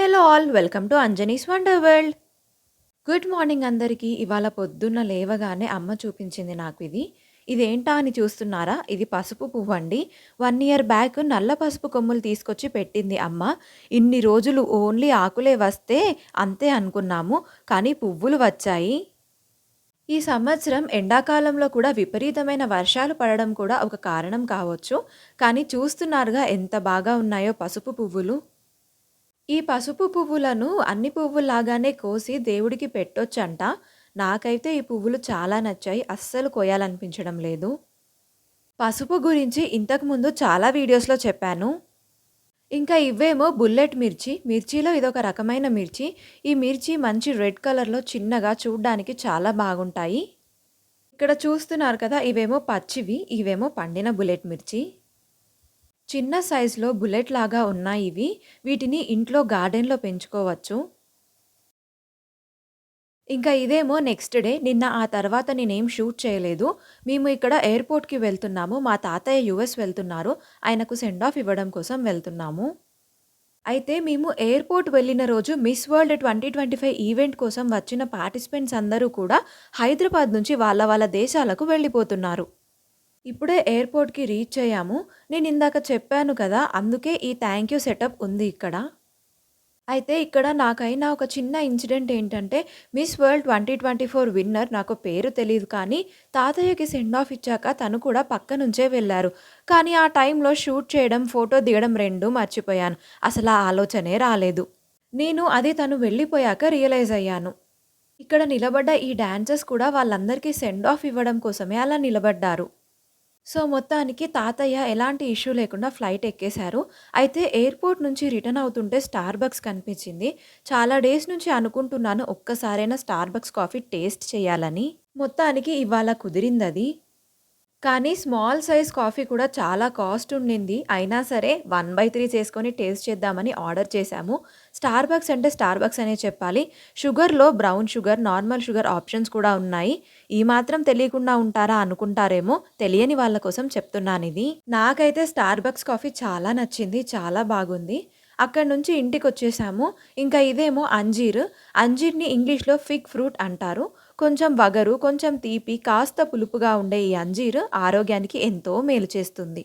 Hello all welcome to Anjani's wonder world. Good morning అందరికీ. ఇవాళ పొద్దున్న లేవగానే అమ్మ చూపించింది నాకు ఇది. ఇదేంటా అని చూస్తున్నారా? ఇది పసుపు పువ్వు అండి. వన్ ఇయర్ బ్యాక్ నల్ల పసుపు కొమ్ములు తీసుకొచ్చి పెట్టింది అమ్మ. ఇన్ని రోజులు ఓన్లీ ఆకులే వస్తే అంతే అనుకున్నాము కానీ పువ్వులు వచ్చాయి. ఈ సంవత్సరం ఎండాకాలంలో కూడా విపరీతమైన వర్షాలు పడడం కూడా ఒక కారణం కావచ్చు. కానీ చూస్తున్నారుగా ఎంత బాగా ఉన్నాయో పసుపు పువ్వులు. ఈ పసుపు పువ్వులను అన్ని పువ్వుల్లాగానే కోసి దేవుడికి పెట్టొచ్చంట. నాకైతే ఈ పువ్వులు చాలా నచ్చాయి. అస్సలు కొయ్యాలనిపించడం లేదు. పసుపు గురించి ఇంతకుముందు చాలా వీడియోస్లో చెప్పాను. ఇంకా ఇవేమో బుల్లెట్ మిర్చి. మిర్చిలో ఇదొక రకమైన మిర్చి. ఈ మిర్చి మంచి రెడ్ కలర్లో చిన్నగా చూడ్డానికి చాలా బాగుంటాయి. ఇక్కడ చూస్తున్నారు కదా ఇవేమో పచ్చివి ఇవేమో పండిన బుల్లెట్ మిర్చి. చిన్న సైజులో బుల్లెట్ లాగా ఉన్నాయి ఇవి. వీటిని ఇంట్లో గార్డెన్లో పెంచుకోవచ్చు. ఇంకా ఇదేమో నెక్స్ట్ డే. నిన్న ఆ తర్వాత నేనేం షూట్ చేయలేదు. మేము ఇక్కడ ఎయిర్పోర్ట్కి వెళ్తున్నాము. మా తాతయ్య యుఎస్ వెళ్తున్నారు. ఆయనకు సెండ్ ఆఫ్ ఇవ్వడం కోసం వెళ్తున్నాము. అయితే మేము ఎయిర్పోర్ట్ వెళ్ళిన రోజు Miss World twenty twenty five event కోసం వచ్చిన పార్టిసిపెంట్స్ అందరూ కూడా హైదరాబాద్ నుంచి వాళ్ళ వాళ్ళ దేశాలకు వెళ్ళిపోతున్నారు. ఇప్పుడే ఎయిర్పోర్ట్కి రీచ్ అయ్యాము. నేను ఇందాక చెప్పాను కదా అందుకే ఈ థ్యాంక్ యూ సెటప్ ఉంది ఇక్కడ. అయితే ఇక్కడ నాకైన ఒక చిన్న ఇన్సిడెంట్ ఏంటంటే Miss World twenty twenty four winner నాకు పేరు తెలియదు కానీ తాతయ్యకి సెండ్ ఆఫ్ ఇచ్చాక తను కూడా పక్క నుంచే వెళ్ళారు. కానీ ఆ టైంలో షూట్ చేయడం ఫోటో దిగడం రెండు మర్చిపోయాను. అసలు ఆ ఆలోచనే రాలేదు. నేను అది తను వెళ్ళిపోయాక రియలైజ్ అయ్యాను. ఇక్కడ నిలబడ్డ ఈ డాన్సర్స్ కూడా వాళ్ళందరికీ సెండ్ ఆఫ్ ఇవ్వడం కోసమే అలా నిలబడ్డారు. సో మొత్తానికి తాతయ్య ఎలాంటి ఇష్యూ లేకుండా ఫ్లైట్ ఎక్కేశారు. అయితే ఎయిర్పోర్ట్ నుంచి రిటర్న్ అవుతుంటే స్టార్ బక్స్ కనిపించింది. చాలా డేస్ నుంచి అనుకుంటున్నాను ఒక్కసారైనా స్టార్ బక్స్ కాఫీ టేస్ట్ చేయాలని. మొత్తానికి ఇవాళ కుదిరింది అది కానీ స్మాల్ సైజ్ కాఫీ కూడా చాలా కాస్ట్ ఉండింది. అయినా సరే వన్ బై త్రీ చేసుకొని టేస్ట్ చేద్దామని ఆర్డర్ చేశాము. స్టార్ బక్స్ అంటే స్టార్ బక్స్ అనే చెప్పాలి. షుగర్లో brown sugar normal sugar options కూడా ఉన్నాయి. ఈ మాత్రం తెలియకుండా ఉంటారా అనుకుంటారేమో తెలియని వాళ్ళ కోసం చెప్తున్నాను ఇది. నాకైతే స్టార్ బక్స్ కాఫీ చాలా నచ్చింది చాలా బాగుంది. అక్కడ నుంచి ఇంటికి వచ్చేసాము. ఇంకా ఇదేమో అంజీర్. అంజీర్ని ఇంగ్లీష్లో ఫిగ్ ఫ్రూట్ అంటారు. కొంచెం వగరు కొంచెం తీపి కాస్త పులుపుగా ఉండే ఈ అంజీర్ ఆరోగ్యానికి ఎంతో మేలు చేస్తుంది.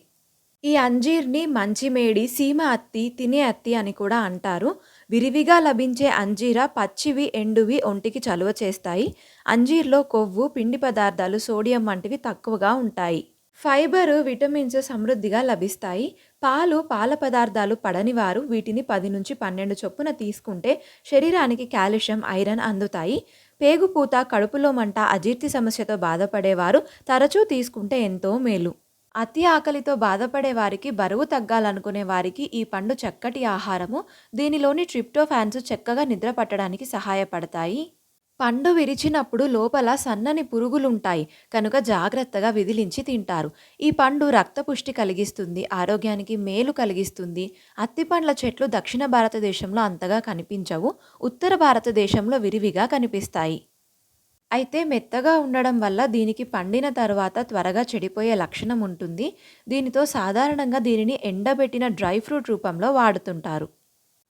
ఈ అంజీర్ని మంచిమేడి సీమ అత్తి తినే అత్తి అని కూడా అంటారు. విరివిగా లభించే అంజీర పచ్చివి ఎండువి ఒంటికి చలువ చేస్తాయి. అంజీర్లో కొవ్వు పిండి పదార్థాలు సోడియం వంటివి తక్కువగా ఉంటాయి. ఫైబర్ విటమిన్స్ సమృద్ధిగా లభిస్తాయి. పాలు పాల పదార్థాలు పడని వారు వీటిని పది నుంచి పన్నెండు చొప్పున తీసుకుంటే శరీరానికి కాల్షియం ఐరన్ అందుతాయి. పేగుపూత కడుపులో మంట అజీర్తి సమస్యతో బాధపడేవారు తరచూ తీసుకుంటే ఎంతో మేలు. అతి ఆకలితో బాధపడే వారికి బరువు తగ్గాలనుకునే వారికి ఈ పండు చక్కటి ఆహారము. దీనిలోని ట్రిప్టోఫాన్స్ చక్కగా నిద్ర పట్టడానికి సహాయపడతాయి. పండు విరిచినప్పుడు లోపల సన్నని పురుగులుంటాయి కనుక జాగ్రత్తగా విదిలించి తింటారు. ఈ పండు రక్తపుష్టి కలిగిస్తుంది ఆరోగ్యానికి మేలు కలిగిస్తుంది. అత్తిపండ్ల చెట్లు దక్షిణ భారతదేశంలో అంతగా కనిపించవు ఉత్తర భారతదేశంలో విరివిగా కనిపిస్తాయి. అయితే మెత్తగా ఉండడం వల్ల దీనికి పండిన తర్వాత త్వరగా చెడిపోయే లక్షణం ఉంటుంది. దీనితో సాధారణంగా దీనిని ఎండబెట్టిన డ్రై ఫ్రూట్ రూపంలో వాడుతుంటారు.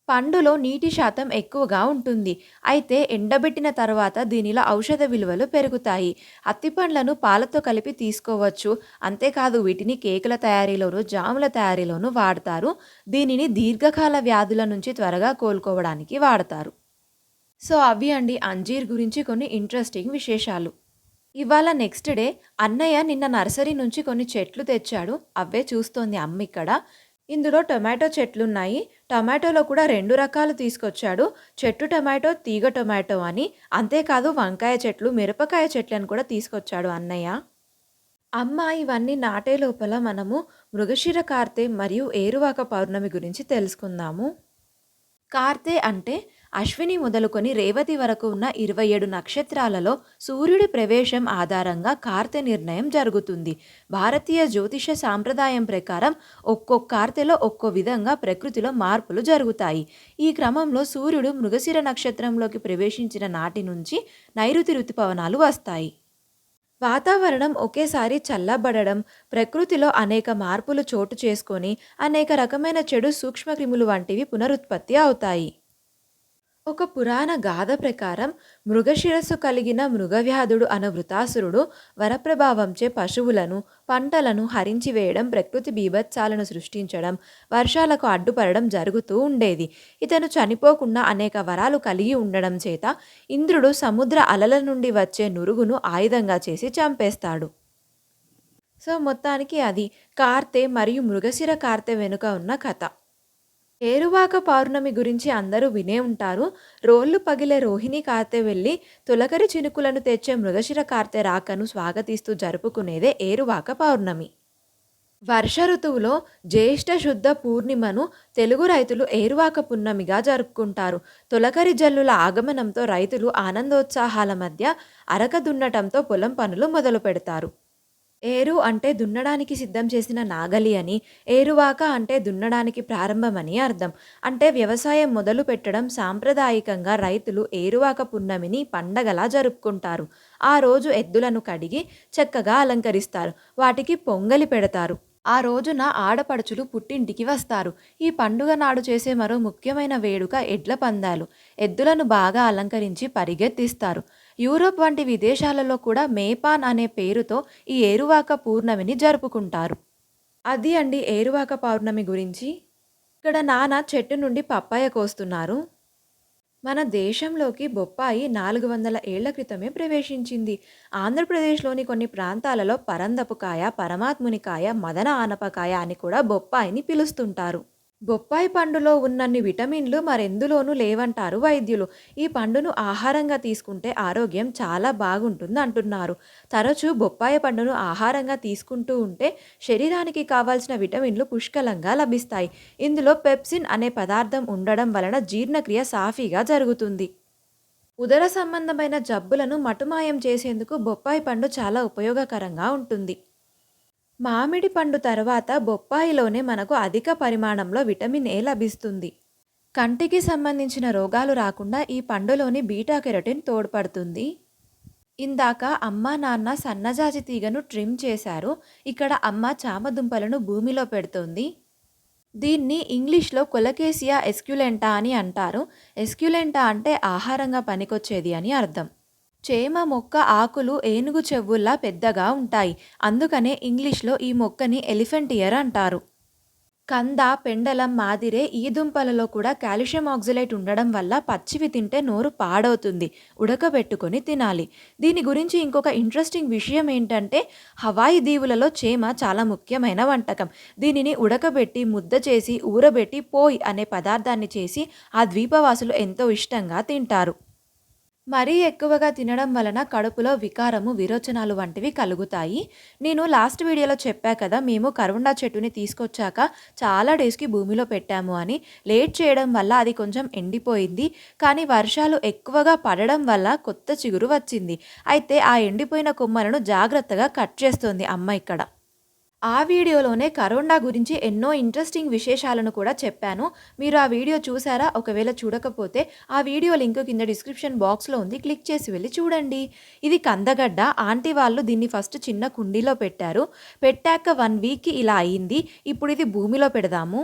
పండులో నీటి శాతం ఎక్కువగా ఉంటుంది. అయితే ఎండబెట్టిన తర్వాత దీనిలో ఔషధ విలువలు పెరుగుతాయి. అత్తి పండ్లను పాలతో కలిపి తీసుకోవచ్చు. అంతేకాదు వీటిని కేకుల తయారీలోను జాముల తయారీలోను వాడతారు. దీనిని దీర్ఘకాల వ్యాధుల నుంచి త్వరగా కోలుకోవడానికి వాడతారు. సో అవి అండి అంజీర్ గురించి కొన్ని ఇంట్రెస్టింగ్ విశేషాలు. ఇవాళ నెక్స్ట్ డే అన్నయ్య నిన్న నర్సరీ నుంచి కొన్ని చెట్లు తెచ్చాడు. అవే చూస్తోంది అమ్మ ఇక్కడ ఇందులో టొమాటో చెట్లున్నాయి. టొమాటోలో కూడా రెండు రకాలు తీసుకొచ్చాడు. చెట్టు టొమాటో తీగ టొమాటో అని. అంతేకాదు వంకాయ చెట్లు మిరపకాయ చెట్లను కూడా తీసుకొచ్చాడు అన్నయ్య. అమ్మ ఇవన్నీ నాటే లోపల మనము మృగశిర కార్తె మరియు ఏరువాక పౌర్ణమి గురించి తెలుసుకుందాము. కార్తె అంటే అశ్విని మొదలుకొని రేవతి వరకు ఉన్న ఇరవై ఏడు నక్షత్రాలలో సూర్యుడి ప్రవేశం ఆధారంగా కార్తె నిర్ణయం జరుగుతుంది. భారతీయ జ్యోతిష సాంప్రదాయం ప్రకారం ఒక్కో కార్తెలో ఒక్కో విధంగా ప్రకృతిలో మార్పులు జరుగుతాయి. ఈ క్రమంలో సూర్యుడు మృగశిర నక్షత్రంలోకి ప్రవేశించిన నాటి నుంచి నైరుతి ఋతుపవనాలు వస్తాయి. వాతావరణం ఒకేసారి చల్లబడడం ప్రకృతిలో అనేక మార్పులు చోటు చేసుకొని అనేక రకమైన చెడు సూక్ష్మక్రిములు వంటివి పునరుత్పత్తి అవుతాయి. ఒక పురాణ గాథ ప్రకారం మృగశిరస్సు కలిగిన మృగవ్యాధుడు అను వృతాసురుడు వరప్రభావంచే పశువులను పంటలను హరించి వేయడం ప్రకృతి బీభత్సాలను సృష్టించడం వర్షాలకు అడ్డుపడడం జరుగుతూ ఉండేది. ఇతను చనిపోకుండా అనేక వరాలు కలిగి ఉండడం చేత ఇంద్రుడు సముద్ర అలల నుండి వచ్చే నురుగును ఆయుధంగా చేసి చంపేస్తాడు. సో మొత్తానికి అది కార్తె మరియు మృగశిర కార్తె వెనుక ఉన్న కథ. ఏరువాక పౌర్ణమి గురించి అందరూ వినే ఉంటారు. రోళ్ళు పగిలే రోహిణి కార్తె వెళ్ళి తొలకరి చినుకులను తెచ్చే మృగశిర కార్తె రాకను స్వాగతిస్తూ జరుపుకునేదే ఏరువాక పౌర్ణమి. వర్ష ఋతువులో జ్యేష్ఠ శుద్ధ పూర్ణిమను తెలుగు రైతులు ఏరువాక పున్నమిగా జరుపుకుంటారు. తొలకరి జల్లుల ఆగమనంతో రైతులు ఆనందోత్సాహాల మధ్య అరక దున్నటంతో పొలం పనులు మొదలు పెడతారు ఏరు అంటే దున్నడానికి సిద్ధం చేసిన నాగలి అని ఏరువాక అంటే దున్నడానికి ప్రారంభమని అర్థం. అంటే వ్యవసాయం మొదలు పెట్టడం సాంప్రదాయకంగా రైతులు ఏరువాక పున్నమిని పండగలా జరుపుకుంటారు. ఆ రోజు ఎద్దులను కడిగి చక్కగా అలంకరిస్తారు. వాటికి పొంగలి పెడతారు. ఆ రోజున ఆడపడుచులు పుట్టింటికి వస్తారు. ఈ పండుగ నాడు చేసే మరో ముఖ్యమైన వేడుక ఎడ్ల పందాలు. ఎద్దులను బాగా అలంకరించి పరిగెత్తిస్తారు. యూరోప్ వంటి విదేశాలలో కూడా మేపాన్ అనే పేరుతో ఈ ఏరువాక పూర్ణమిని జరుపుకుంటారు. అది అండి ఏరువాక పౌర్ణమి గురించి. ఇక్కడ నాన్న చెట్టు నుండి పప్పాయ కోస్తున్నారు. మన దేశంలోకి బొప్పాయి నాలుగు వందల ఏళ్ళ క్రితమే ప్రవేశించింది. ఆంధ్రప్రదేశ్లోని కొన్ని ప్రాంతాలలో పరందపుకాయ పరమాత్మునికాయ మదన ఆనపకాయ అని కూడా బొప్పాయిని పిలుస్తుంటారు. బొప్పాయి పండులో ఉన్నన్ని విటమిన్లు మరెందులోనూ లేవంటారు వైద్యులు. ఈ పండును ఆహారంగా తీసుకుంటే ఆరోగ్యం చాలా బాగుంటుంది అంటున్నారు తరచూ బొప్పాయి పండును ఆహారంగా తీసుకుంటూ ఉంటే శరీరానికి కావాల్సిన విటమిన్లు పుష్కలంగా లభిస్తాయి. ఇందులో పెప్సిన్ అనే పదార్థం ఉండడం వలన జీర్ణక్రియ సాఫీగా జరుగుతుంది. ఉదర సంబంధమైన జబ్బులను మటుమాయం చేసేందుకు బొప్పాయి పండు చాలా ఉపయోగకరంగా ఉంటుంది. మామిడి పండు తర్వాత బొప్పాయిలోనే మనకు అధిక పరిమాణంలో విటమిన్ ఏ లభిస్తుంది. కంటికి సంబంధించిన రోగాలు రాకుండా ఈ పండులోని బీటా కెరటిన్ తోడ్పడుతుంది. ఇందాక అమ్మ నాన్న సన్నజాజి తీగను ట్రిమ్ చేశారు. ఇక్కడ అమ్మ చామదుంపలను భూమిలో పెడుతోంది. దీన్ని ఇంగ్లీష్లో కొలకేసియా ఎస్క్యులెంటా అని అంటారు. ఎస్క్యులెంటా అంటే ఆహారంగా పనికొచ్చేది అని అర్థం. చేమ మొక్క ఆకులు ఏనుగు చెవుల్లా పెద్దగా ఉంటాయి. అందుకనే ఇంగ్లీష్లో ఈ మొక్కని ఎలిఫెంట్ ఇయర్ అంటారు. కంద పెండలం మాదిరే ఈ దుంపలలో కూడా కాల్షియం ఆక్సిలేట్ ఉండడం వల్ల పచ్చివి తింటే నోరు పాడవుతుంది. ఉడకబెట్టుకొని తినాలి. దీని గురించి ఇంకొక ఇంట్రెస్టింగ్ విషయం ఏంటంటే హవాయి దీవులలో చేమ చాలా ముఖ్యమైన వంటకం. దీనిని ఉడకబెట్టి ముద్ద చేసి ఊరబెట్టి పోయ్ అనే పదార్థాన్ని చేసి ఆ ద్వీపవాసులు ఎంతో ఇష్టంగా తింటారు. మరీ ఎక్కువగా తినడం వలన కడుపులో వికారము విరోచనాలు వంటివి కలుగుతాయి. నేను లాస్ట్ వీడియోలో చెప్పా కదా మేము కరుండా చెట్టుని తీసుకొచ్చాక చాలా డేస్కి భూమిలో పెట్టాము అని. లేట్ చేయడం వల్ల అది కొంచెం ఎండిపోయింది. కానీ వర్షాలు ఎక్కువగా పడడం వల్ల కొత్త చిగురు వచ్చింది. అయితే ఆ ఎండిపోయిన కొమ్మలను జాగ్రత్తగా కట్ చేస్తుంది అమ్మ ఇక్కడ. ఆ వీడియోలోనే కరోనా గురించి ఎన్నో ఇంట్రెస్టింగ్ విశేషాలను కూడా చెప్పాను. మీరు ఆ వీడియో చూసారా? ఒకవేళ చూడకపోతే ఆ వీడియో లింక్ కింద డిస్క్రిప్షన్ బాక్స్లో ఉంది. క్లిక్ చేసి వెళ్ళి చూడండి. ఇది కందగడ్డ. ఆంటీ వాళ్ళు దీన్ని ఫస్ట్ చిన్న కుండీలో పెట్టారు. పెట్టాక వన్ వీక్కి ఇలా అయింది. ఇప్పుడు ఇది భూమిలో పెడదాము.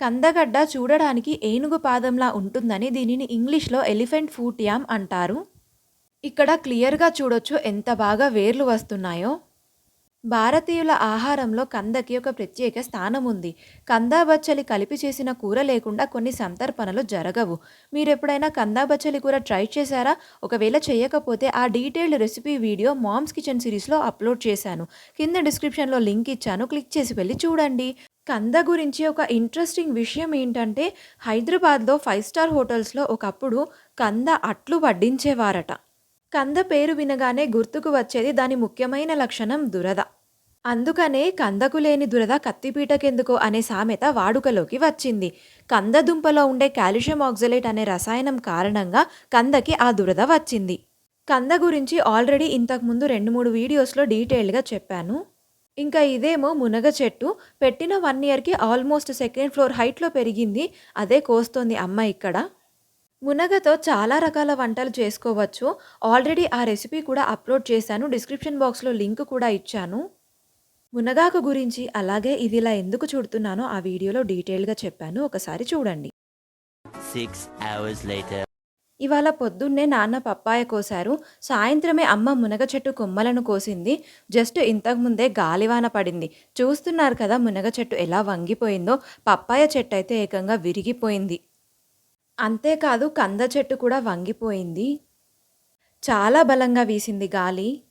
కందగడ్డ చూడడానికి ఏనుగు పాదంలా ఉంటుందని దీనిని ఇంగ్లీష్లో ఎలిఫెంట్ ఫూట్ యామ్ అంటారు. ఇక్కడ క్లియర్గా చూడొచ్చు ఎంత బాగా వేర్లు వస్తున్నాయో. భారతీయుల ఆహారంలో కందకి ఒక ప్రత్యేక స్థానం ఉంది కందా బచ్చలి కలిపి చేసిన కూర లేకుండా కొన్ని సంతర్పణలు జరగవు. మీరు ఎప్పుడైనా కందా బచ్చలి కూర ట్రై చేశారా? ఒకవేళ చేయకపోతే ఆ detailed recipe video mom's kitchen సిరీస్లో అప్లోడ్ చేశాను. కింద డిస్క్రిప్షన్లో లింక్ ఇచ్చాను. క్లిక్ చేసి వెళ్ళి చూడండి. కంద గురించి ఒక ఇంట్రెస్టింగ్ విషయం ఏంటంటే హైదరాబాద్లో ఫైవ్ స్టార్ హోటల్స్లో ఒకప్పుడు కంద అట్లు వడ్డించేవారట. కంద పేరు వినగానే గుర్తుకు వచ్చేది దాని ముఖ్యమైన లక్షణం దురద. అందుకనే కందకు లేని దురద కత్తిపీటకెందుకు అనే సామెత వాడుకలోకి వచ్చింది. కంద దుంపలో ఉండే కాల్షియం ఆక్సలేట్ అనే రసాయనం కారణంగా కందకి ఆ దురద వచ్చింది. కంద గురించి ఆల్రెడీ ఇంతకుముందు రెండు మూడు వీడియోస్లో డీటెయిల్డ్గా చెప్పాను. ఇంకా ఇదేమో మునగ చెట్టు. పెట్టిన వన్ ఇయర్కి ఆల్మోస్ట్ సెకండ్ ఫ్లోర్ హైట్లో పెరిగింది. అదే కోస్తోంది అమ్మ ఇక్కడ. మునగతో చాలా రకాల వంటలు చేసుకోవచ్చు. ఆల్రెడీ ఆ రెసిపీ కూడా అప్లోడ్ చేశాను. డిస్క్రిప్షన్ బాక్స్లో లింక్ కూడా ఇచ్చాను. మునగాకు గురించి అలాగే ఇది ఇలా ఎందుకు చూడుతున్నానో ఆ వీడియోలో డీటెయిల్గా చెప్పాను. ఒకసారి చూడండి. ఇవాళ పొద్దున్నే నాన్న పప్పాయ కోశారు. సాయంత్రమే అమ్మ మునగ చెట్టు కొమ్మలను కోసింది. జస్ట్ ఇంతకుముందే గాలివాన పడింది. చూస్తున్నారు కదా మునగ చెట్టు ఎలా వంగిపోయిందో. పప్పాయ చెట్టు అయితే ఏకంగా విరిగిపోయింది. అంతేకాదు కంద చెట్టు కూడా వంగిపోయింది. చాలా బలంగా వీసింది గాలి.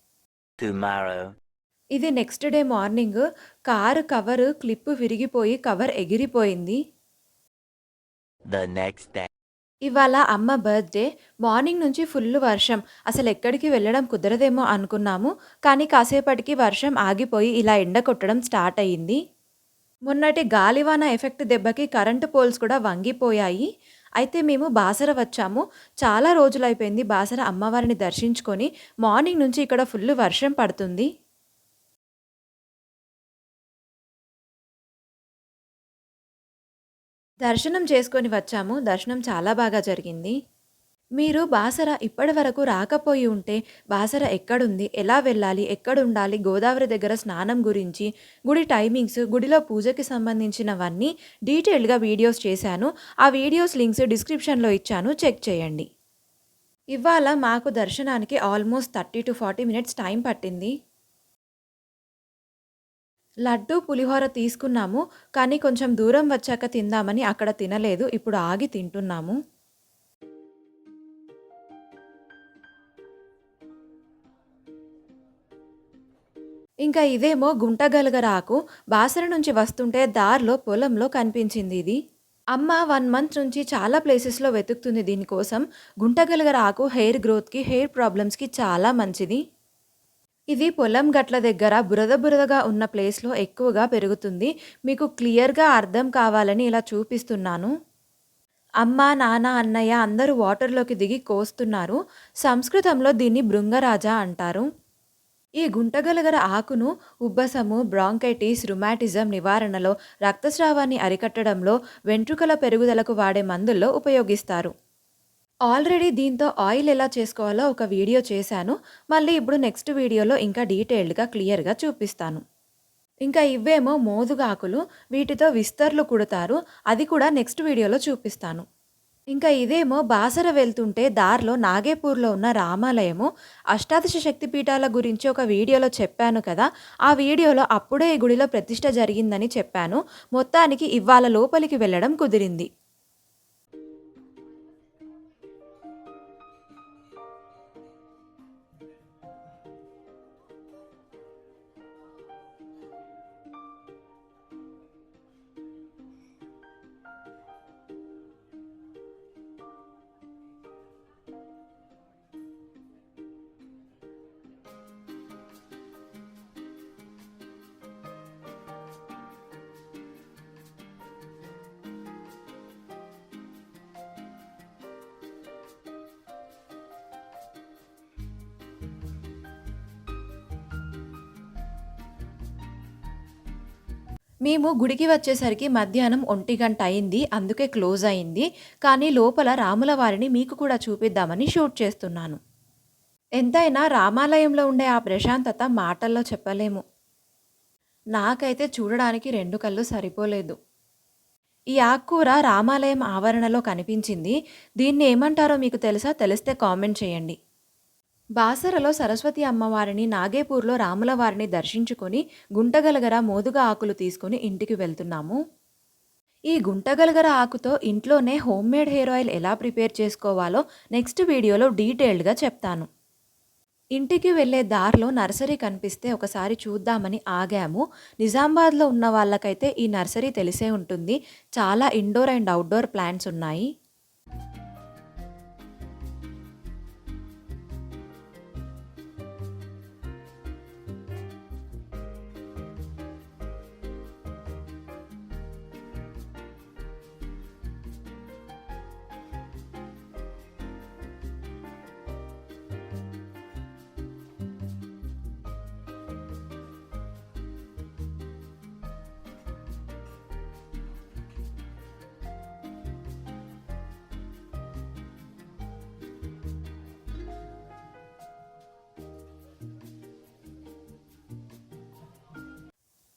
ఇది next day morning car cover clip విరిగిపోయి కవర్ ఎగిరిపోయింది. ఇవాళ అమ్మ బర్త్డే మార్నింగ్ నుంచి ఫుల్ వర్షం. అసలు ఎక్కడికి వెళ్ళడం కుదరదేమో అనుకున్నాము కానీ కాసేపటికి వర్షం ఆగిపోయి ఇలా ఎండ కొట్టడం స్టార్ట్ అయ్యింది. మొన్నటి గాలివాన ఎఫెక్ట్ దెబ్బకి కరెంటు పోల్స్ కూడా వంగిపోయాయి. అయితే మేము బాసర వచ్చాము. చాలా రోజులైపోయింది బాసర అమ్మవారిని దర్శించుకొని మార్నింగ్ నుంచి ఇక్కడ ఫుల్ వర్షం పడుతుంది. దర్శనం చేసుకొని వచ్చాము. దర్శనం చాలా బాగా జరిగింది. మీరు బాసర ఇప్పటి వరకు రాకపోయి ఉంటే బాసర ఎక్కడుంది? ఎలా వెళ్ళాలి? ఎక్కడ ఉండాలి గోదావరి దగ్గర స్నానం గురించి గుడి టైమింగ్స్ గుడిలో పూజకి సంబంధించినవన్నీ డీటెయిల్డ్గా వీడియోస్ చేశాను. ఆ వీడియోస్ లింక్స్ డిస్క్రిప్షన్లో ఇచ్చాను. చెక్ చేయండి. ఇవాళ మాకు దర్శనానికి almost thirty to forty minutes time పట్టింది. లడ్డు పులిహోర తీసుకున్నాము కానీ కొంచెం దూరం వచ్చాక తిందామని అక్కడ తినలేదు ఇప్పుడు ఆగి తింటున్నాము. ఇంకా ఇదేమో గుంటగలగరాకు బాసర నుంచి వస్తుంటే దారిలో పొలంలో కనిపించింది ఇది. అమ్మ వన్ మంత్ నుంచి చాలా ప్లేసెస్లో వెతుకుతుంది దీనికోసం. గుంటగలగరాకు హెయిర్ గ్రోత్కి హెయిర్ ప్రాబ్లమ్స్కి చాలా మంచిది. ఇది పొలం గట్ల దగ్గర బురద బురదగా ఉన్న ప్లేస్లో ఎక్కువగా పెరుగుతుంది. మీకు క్లియర్గా అర్థం కావాలని ఇలా చూపిస్తున్నాను. అమ్మ నాన్న అన్నయ్య అందరూ వాటర్లోకి దిగి కోస్తున్నారు. సంస్కృతంలో దీన్ని బృంగరాజా అంటారు. ఈ గుంటగలగర ఆకును ఉబ్బసము బ్రాంకైటిస్ రుమాటిజం నివారణలో రక్తస్రావాన్ని అరికట్టడంలో వెంట్రుకల పెరుగుదలకు వాడే మందుల్లో ఉపయోగిస్తారు. ఆల్రెడీ దీంతో ఆయిల్ ఎలా చేసుకోవాలో ఒక వీడియో చేశాను. మళ్ళీ ఇప్పుడు నెక్స్ట్ వీడియోలో ఇంకా డీటెయిల్డ్గా క్లియర్గా చూపిస్తాను. ఇంకా ఇవేమో మోదుగాకులు వీటితో విస్తర్లు కుడతారు. అది కూడా నెక్స్ట్ వీడియోలో చూపిస్తాను. ఇంకా ఇదేమో బాసర వెళ్తుంటే దారిలో నాగేపూర్లో ఉన్న రామాలయము. అష్టాదశ శక్తిపీఠాల గురించి ఒక వీడియోలో చెప్పాను కదా. ఆ వీడియోలో అప్పుడే ఈ గుడిలో ప్రతిష్ట జరిగిందని చెప్పాను. మొత్తానికి ఇవాళ లోపలికి వెళ్ళడం కుదిరింది. మేము గుడికి వచ్చేసరికి మధ్యాహ్నం ఒంటి గంట అయింది అందుకే క్లోజ్ అయింది. కానీ లోపల రాముల వారిని మీకు కూడా చూపిద్దామని షూట్ చేస్తున్నాను. ఎంతైనా రామాలయంలో ఉండే ఆ ప్రశాంతత మాటల్లో చెప్పలేము. నాకైతే చూడడానికి రెండు కళ్ళు సరిపోలేదు. ఈ ఆకుకూర రామాలయం ఆవరణలో కనిపించింది. దీన్ని ఏమంటారో మీకు తెలుసా? తెలిస్తే కామెంట్ చేయండి. బాసరలో సరస్వతి అమ్మవారిని నాగేపూర్లో రాముల వారిని దర్శించుకొని గుంటగలగర మోదుగ ఆకులు తీసుకుని ఇంటికి వెళ్తున్నాము. ఈ గుంటగలగర ఆకుతో ఇంట్లోనే హోమ్ మేడ్ హెయిర్ ఆయిల్ ఎలా ప్రిపేర్ చేసుకోవాలో నెక్స్ట్ వీడియోలో డీటెయిల్డ్గా చెప్తాను. ఇంటికి వెళ్ళే దారిలో నర్సరీ కనిపిస్తే ఒకసారి చూద్దామని ఆగాము. నిజామాబాద్లో ఉన్న వాళ్ళకైతే ఈ నర్సరీ తెలిసే ఉంటుంది. చాలా ఇండోర్ అండ్ అవుట్డోర్ ప్లాంట్స్ ఉన్నాయి.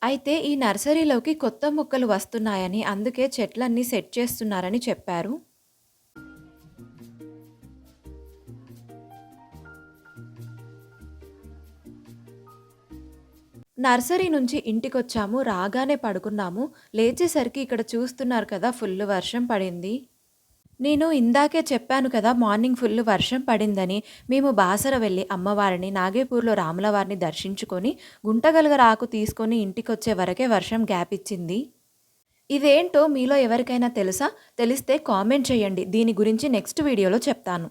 అయితే ఈ నర్సరీలోకి కొత్త మొక్కలు వస్తున్నాయని అందుకే చెట్లన్నీ సెట్ చేస్తున్నారని చెప్పారు. నర్సరీ నుంచి ఇంటికొచ్చాము రాగానే పడుకున్నాము. లేచేసరికి ఇక్కడ చూస్తున్నారు కదా ఫుల్ వర్షం పడింది. నేను ఇందాకే చెప్పాను కదా! మార్నింగ్ ఫుల్ వర్షం పడిందని. మేము బాసర వెళ్ళి అమ్మవారిని, నాగేపూర్‌లో రాములవారిని దర్శించుకొని, గుంటగలగర ఆకు తీసుకొని ఇంటికొచ్చే వరకే వర్షం గ్యాప్ ఇచ్చింది. ఇదేంటో మీలో ఎవరికైనా తెలుసా? తెలిస్తే కామెంట్ చేయండి. దీని గురించి నెక్స్ట్ వీడియోలో చెప్తాను.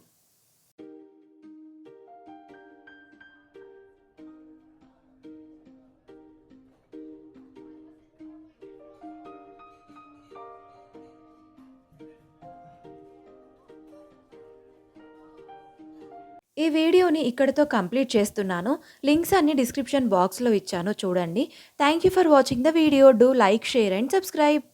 ఈ వీడియోని ఇక్కడితో కంప్లీట్ చేస్తున్నాను. లింక్స్ అన్ని డిస్క్రిప్షన్ బాక్స్‌లో ఇచ్చాను చూడండి. Thank you for watching the video. Do like, share and subscribe.